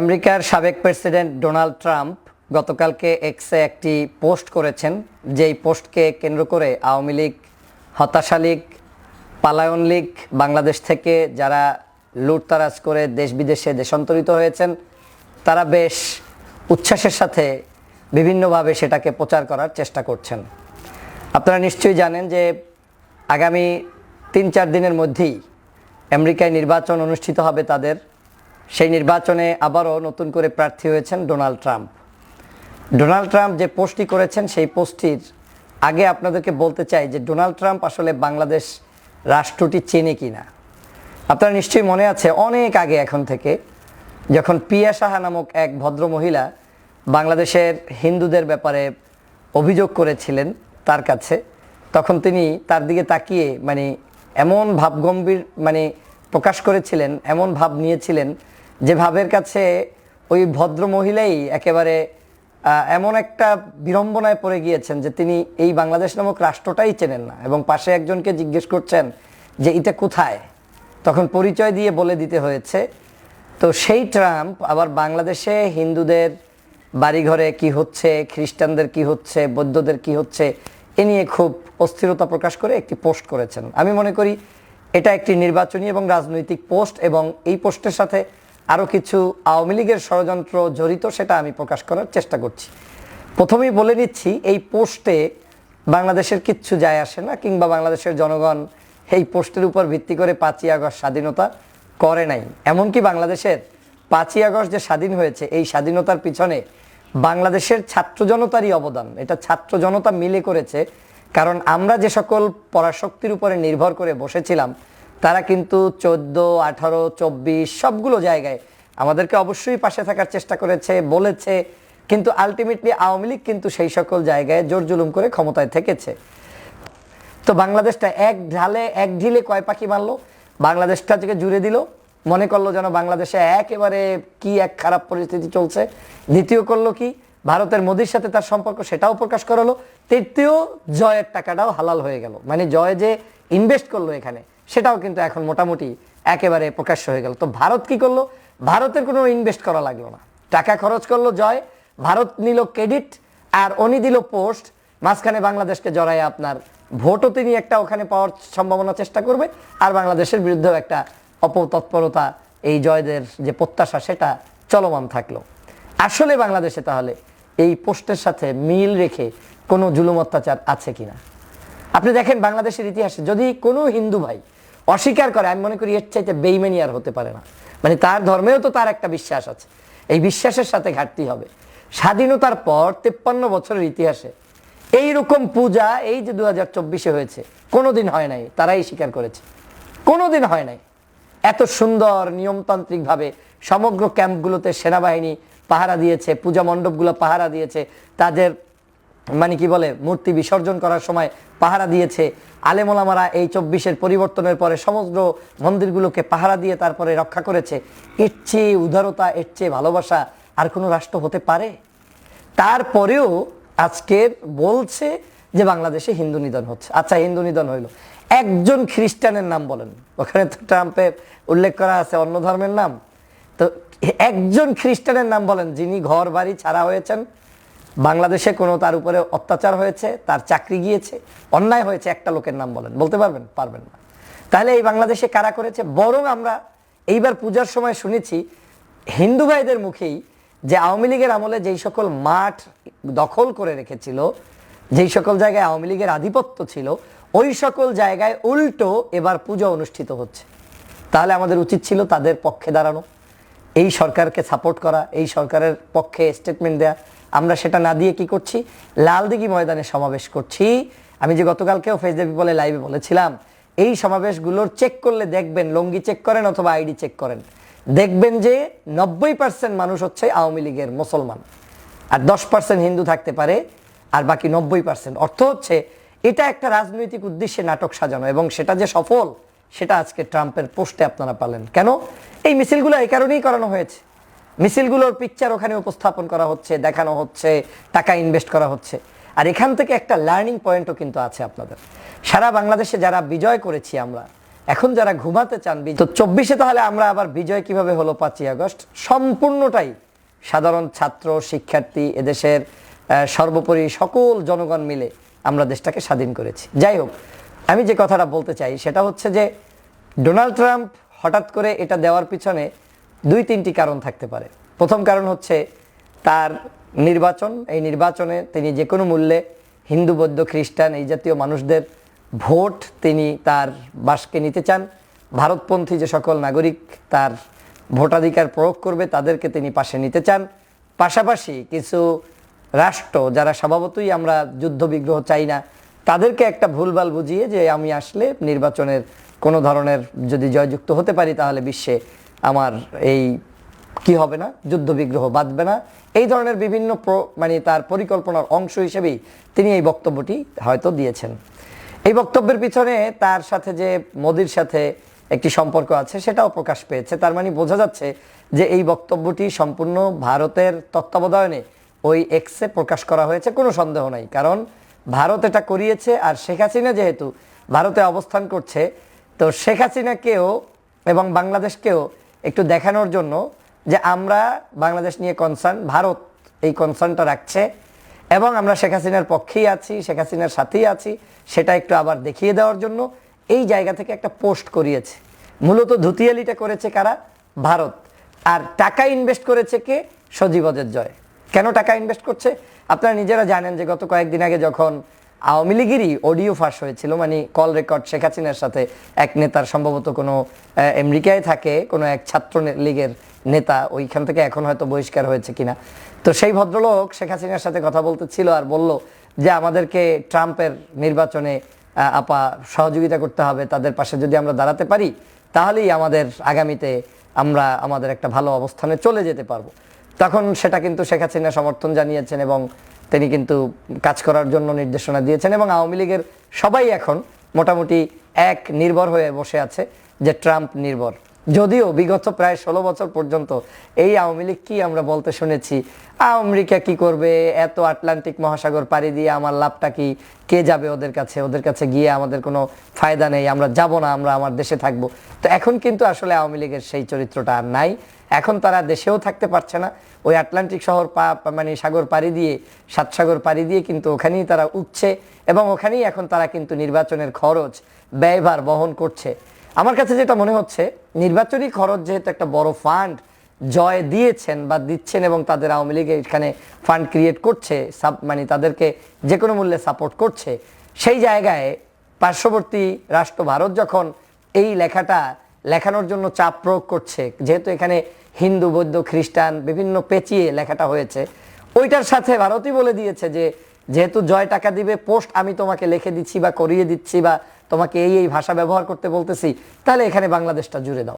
আমেরিকার সাবেক president Donald Trump গতকালকে এক্সে একটি পোস্ট করেছেন, যেই পোস্টকে কেন্দ্র করে আওয়ামী লীগ, হতাশা লীগ, পালায়ন লীগ, বাংলাদেশ থেকে যারা লুটতারাজ করে দেশ বিদেশে দেশান্তরিত হয়েছেন, তারা বেশ উচ্ছ্বাসের সাথে বিভিন্নভাবে সেটাকে প্রচার করার চেষ্টা করছেন। আপনারা নিশ্চয়ই জানেন যে আগামী তিন চার দিনের মধ্যেই আমেরিকায় নির্বাচন অনুষ্ঠিত হবে তাদের। সেই নির্বাচনে আবারও নতুন করে প্রার্থী হয়েছেন ডোনাল্ড ট্রাম্প। ডোনাল্ড ট্রাম্প যে পোস্টটি করেছেন, সেই পোস্টটির আগে আপনাদেরকে বলতে চাই যে ডোনাল্ড ট্রাম্প আসলে বাংলাদেশ রাষ্ট্রটি চেনে কি না আপনারা নিশ্চয়ই মনে আছে, অনেক আগে এখন থেকে যখন পিয়া সাহা নামক এক ভদ্র মহিলা বাংলাদেশের হিন্দুদের ব্যাপারে অভিযোগ করেছিলেন তার কাছে, তখন তিনি তার দিকে তাকিয়ে মানে এমন ভাবগম্ভীর মানে প্রকাশ করেছিলেন, এমন ভাব নিয়েছিলেন যে ভাবের কাছে ওই ভদ্র মহিলাই একেবারে এমন একটা বিড়ম্বনায় পড়ে গিয়েছেন যে তিনি এই বাংলাদেশ নামক রাষ্ট্রটাই চেনেন না এবং পাশে একজনকে জিজ্ঞেস করছেন যে এটা কোথায়? তখন পরিচয় দিয়ে বলে দিতে হয়েছে। তো সেই ট্রাম্প আবার বাংলাদেশে হিন্দুদের বাড়িঘরে কি হচ্ছে, খ্রিস্টানদের কি হচ্ছে, বৌদ্ধদের কি হচ্ছে, এ নিয়ে খুব অস্থিরতা প্রকাশ করে একটি পোস্ট করেছেন। আমি মনে করি এটা একটি নির্বাচনী এবং রাজনৈতিক পোস্ট এবং এই পোস্টের সাথে আরও কিছু আওয়ামী লীগের ষড়যন্ত্র জড়িত সেটা আমি প্রকাশ করার চেষ্টা করছি। প্রথমেই বলে নিচ্ছি, এই পোস্টে বাংলাদেশের কিচ্ছু যায় আসে না কিংবা বাংলাদেশের জনগণ এই পোস্টের উপর ভিত্তি করে পাঁচই আগস্ট স্বাধীনতা করে নাই। এমনকি বাংলাদেশের পাঁচই আগস্ট যে স্বাধীন হয়েছে, এই স্বাধীনতার পিছনে বাংলাদেশের ছাত্র জনতারই অবদান। এটা ছাত্র জনতা মিলে করেছে কারণ আমরা যে সকল পরাশক্তির উপরে নির্ভর করে বসেছিলাম, তারা কিন্তু চোদ্দ, আঠারো, চব্বিশ সবগুলো জায়গায় আমাদেরকে অবশ্যই পাশে থাকার চেষ্টা করেছে, বলেছে। কিন্তু আলটিমেটলি আওয়ামী লীগ কিন্তু সেই সকল জায়গায় জোর জুলুম করে ক্ষমতায় থেকেছে। তো বাংলাদেশটা এক ঢালে, এক ঢিলে কয় পাখি মারলো? বাংলাদেশটা থেকে জুড়ে দিল। মনে করল যেন বাংলাদেশে একেবারে কি এক খারাপ পরিস্থিতি চলছে? দ্বিতীয় করল কি? ভারতের মোদির সাথে তার সম্পর্ক সেটাও প্রকাশ করালো। তৃতীয় জয়ের টাকাটাও হালাল হয়ে গেল। মানে জয় যে ইনভেস্ট করল এখানে, সেটাও কিন্তু এখন মোটামুটি একেবারে প্রকাশ্য হয়ে গেল। তো ভারত কি করল? ভারতের কোনো ইনভেস্ট করা লাগল না। টাকা খরচ করল জয়, ভারত নিল ক্রেডিট আর উনি দিল পোস্ট মাঝখানে বাংলাদেশকে জড়ায় আপনার ভোটও তিনি একটা ওখানে পাওয়ার সম্ভাবনা চেষ্টা করবে, আর বাংলাদেশের বিরুদ্ধেও একটা অপতৎপরতা, এই জয়দের যে প্রত্যাশা, সেটা চলমান থাকল। আসলে বাংলাদেশে তাহলে এই পোস্টের সাথে মিল রেখে কোনো জুলুম অত্যাচার আছে কিনা? আপনি দেখেন বাংলাদেশের ইতিহাসে যদি কোনো হিন্দু ভাই অস্বীকার করে, আমি মনে করি এর চাইতে বেইমানি আর হতে পারে না। মানে তার ধর্মেও তো তার একটা বিশ্বাস আছে। এই বিশ্বাসের সাথে ঘাটতি হবে। স্বাধীনতার পর তেপ্পান্ন বছরের ইতিহাসে এই রকম পূজা এই যে দু হাজার চব্বিশে হয়েছে, কোনোদিন হয় নাই, তারাই স্বীকার করেছে। কোনোদিন হয় নাই। এত সুন্দর, নিয়মতান্ত্রিকভাবে সমগ্র ক্যাম্পগুলোতে সেনাবাহিনী পাহারা দিয়েছে, পূজা মণ্ডপগুলো পাহারা দিয়েছে, তাদের মানে কি বলে, মূর্তি বিসর্জন করার সময় পাহারা দিয়েছে। আলেমোলামারা এই চব্বিশের পরিবর্তনের পরে সমগ্র মন্দিরগুলোকে পাহারা দিয়ে তারপরে রক্ষা করেছে। এর চেয়ে উদারতা, এর চেয়ে ভালোবাসা আর কোনো রাষ্ট্র হতে পারে? তারপরেও আজকের বলছে যে বাংলাদেশে হিন্দু নিধন হচ্ছে। আচ্ছা হিন্দু নিধন হইল। একজন খ্রিস্টানের নাম বলেন। ওখানে তো ট্রাম্পের উল্লেখ করা আছে, অন্য ধর্মের নাম। তো একজন খ্রিস্টানের নাম বলেন, যিনি ঘর বাড়ি ছাড়া হয়েছেন, বাংলাদেশে কোনো তার উপরে অত্যাচার হয়েছে, তার চাকরি গিয়েছে, অন্যায় হয়েছে, একটা লোকের নাম বলেন, বলতে পারবেন? পারবেন না। তাহলে এই বাংলাদেশে কারা করেছে? বরং আমরা এইবার পূজার সময় শুনেছি, হিন্দু ভাইদের মুখেই যে আওয়ামী লীগের আমলে যেই সকল মাঠ দখল করে রেখেছিল, যেই সকল জায়গায় আওয়ামী লীগের আধিপত্য ছিল, ওই সকল জায়গায় উল্টো এবার পুজো অনুষ্ঠিত হচ্ছে। তাহলে আমাদের উচিত ছিল তাদের পক্ষে দাঁড়ানো। এই সরকারকে সাপোর্ট করা, এই সরকারের পক্ষে স্টেটমেন্ট দেয়া। আমরা সেটা না দিয়ে কি করছি? লালদিঘি ময়দানে সমাবেশ করছি। আমি যে গতকালকেও ফেসদেবী বলে লাইভে বলেছিলাম, এই সমাবেশগুলোর চেক করলে দেখবেন, লঙ্গি চেক করেন অথবা আইডি চেক করেন। দেখবেন যে নব্বই পার্সেন্ট মানুষ হচ্ছে আওয়ামী লীগের মুসলমান। আর দশ পার্সেন্ট হিন্দু থাকতে পারে, আর বাকি নব্বই পার্সেন্ট অর্থ হচ্ছে এটা একটা রাজনৈতিক উদ্দেশ্যে নাটক সাজানো এবং সেটা যে সফল, সেটা আজকে ট্রাম্পের পোস্টে আপনারা পালেন। কেন? এই মিছিলগুলো এই কারণেই করানো হয়েছে। মিছিলগুলোর পিকচার ওখানে উপস্থাপন করা হচ্ছে, দেখানো হচ্ছে, টাকা ইনভেস্ট করা হচ্ছে। আর এখান থেকে একটা লার্নিং পয়েন্টও কিন্তু আছে আপনাদের। সারা বাংলাদেশে যারা বিজয় করেছি আমরা, এখন যারা ঘুমাতে চান তো চব্বিশে তাহলে আমরা আবার বিজয় কীভাবে হলো পাঁচই আগস্ট? সম্পূর্ণটাই সাধারণ ছাত্র, শিক্ষার্থী, এদেশের সর্বোপরি সকল জনগণ মিলে আমরা দেশটাকে স্বাধীন করেছি। যাই হোক, আমি যে কথাটা বলতে চাই সেটা হচ্ছে যে ডোনাল্ড ট্রাম্প হঠাৎ করে এটা দেওয়ার পিছনে দুই তিনটি কারণ থাকতে পারে। প্রথম কারণ হচ্ছে তার নির্বাচন, এই নির্বাচনে তিনি যে কোনো মূল্যে হিন্দু, বৌদ্ধ, খ্রিস্টান এই জাতীয় মানুষদের ভোট তিনি তার বাসকে নিতে চান। ভারতপন্থী যে সকল নাগরিক তার ভোটাধিকার প্রয়োগ করবে তাদেরকে তিনি পাশে নিতে চান। পাশাপাশি কিছু রাষ্ট্র যারা স্বভাবতই আমরা যুদ্ধ বিগ্রহ চাই না, তাদেরকে একটা ভুলভাল বুঝিয়ে যে আমি আসলে নির্বাচনের কোনো ধরনের যদি জয়যুক্ত হতে পারি, তাহলে বিশ্বে আমার এই কি হবে না যুদ্ধ বিগ্রহ বাঁধবে না। এই ধরনের বিভিন্ন মানে তার পরিকল্পনার অংশ হিসেবেই তিনি এই বক্তব্যটি হয়তো দিয়েছেন। এই বক্তব্যের পিছনে তার সাথে যে মোদির সাথে একটি সম্পর্ক আছে, সেটাও প্রকাশ পেয়েছে। তার মানে বোঝা যাচ্ছে যে এই বক্তব্যটি সম্পূর্ণ ভারতের তত্ত্বাবধানে ওই এক্সে প্রকাশ করা হয়েছে, কোনো সন্দেহ নাই। কারণ ভারত এটা করিয়েছে, আর শেখ হাসিনা যেহেতু ভারতে অবস্থান করছে তো শেখ হাসিনাকেও এবং বাংলাদেশকেও একটু দেখানোর জন্য যে আমরা বাংলাদেশ নিয়ে কনসার্ন ভারত এই কনসার্নটা রাখছে এবং আমরা শেখ হাসিনার পক্ষেই আছি, শেখ হাসিনার সাথেই আছি, সেটা একটু আবার দেখিয়ে দেওয়ার জন্য এই জায়গা থেকে একটা পোস্ট করিয়েছে। মূলত ধুতিয়ালিটা করেছে কারা? ভারত। আর টাকা ইনভেস্ট করেছে কে? সজীবদের জয়। কেন টাকা ইনভেস্ট করছে? আপনারা নিজেরা জানেন যে গত কয়েকদিন আগে যখন আওয়ামী লীগেরই অডিও ফাঁস হয়েছিল। মানে কল রেকর্ড শেখ হাসিনার সাথে এক নেতার সম্ভবত কোনো আমেরিকায় থাকে, কোনো এক ছাত্র লীগের নেতা, ওইখান থেকে এখন হয়তো বহিষ্কার হয়েছে কিনা। তো সেই ভদ্রলোক শেখ হাসিনার সাথে কথা বলতে ছিল আর বলল যে আমাদেরকে ট্রাম্পের নির্বাচনে আপা সহযোগিতা করতে হবে, তাদের পাশে যদি আমরা দাঁড়াতে পারি, তাহলেই আমাদের আগামীতে আমরা আমাদের একটা ভালো অবস্থানে চলে যেতে পারব। তখন সেটা কিন্তু শেখ হাসিনা সমর্থন জানিয়েছেন এবং তিনি কিন্তু কাজ করার জন্য নির্দেশনা দিয়েছেন এবং আওয়ামী লীগের সবাই এখন মোটামুটি এক নির্ভর হয়ে বসে আছে যে ট্রাম্প নির্ভর। যদিও বিগত প্রায় ষোলো বছর পর্যন্ত এই আওয়ামী লীগ কি আমরা বলতে শুনেছি? আমেরিকা কি করবে? এত আটলান্টিক মহাসাগর পাড়ি দিয়ে আমার লাভটা কি? কে যাবে ওদের কাছে? ওদের কাছে গিয়ে আমাদের কোনো ফায়দা নেই। আমরা যাব না, আমরা আমার দেশে থাকব। তো এখন কিন্তু আসলে আওয়ামী লীগের সেই চরিত্রটা আর নাই। এখন তারা দেশেও থাকতে পারছে না। ওই আটলান্টিক শহর পা মানে সাগর পাড়ি দিয়ে সাত সাগর পাড়ি দিয়ে কিন্তু ওখানেই তারা উঠছে এবং ওখানেই এখন তারা কিন্তু নির্বাচনের খরচ ব্যয়ভার বহন করছে। আমার কাছে যেটা মনে হচ্ছে, নির্বাচনী খরচ যেহেতু একটা বড় ফান্ড জয় দিয়েছেন বা দিচ্ছেন এবং তাদের আওয়ামী লীগ এখানে ফান্ড ক্রিয়েট করছে সাব মানে তাদেরকে যে কোনো মূল্যে সাপোর্ট করছে, সেই জায়গায় পার্শ্ববর্তী রাষ্ট্র ভারত যখন এই লেখাটা লেখানোর জন্য চাপ প্রয়োগ করছে, যেহেতু এখানে হিন্দু, বৌদ্ধ, খ্রিস্টান বিভিন্ন পেঁচিয়ে লেখাটা হয়েছে, ওইটার সাথে ভারতই বলে দিয়েছে যে যেহেতু জয় টাকা দিবে, পোস্ট আমি তোমাকে লিখে দিচ্ছি বা করিয়ে দিচ্ছি বা তোমাকে এই এই ভাষা ব্যবহার করতে বলতেছি, তাহলে এখানে বাংলাদেশটা জুড়ে দাও।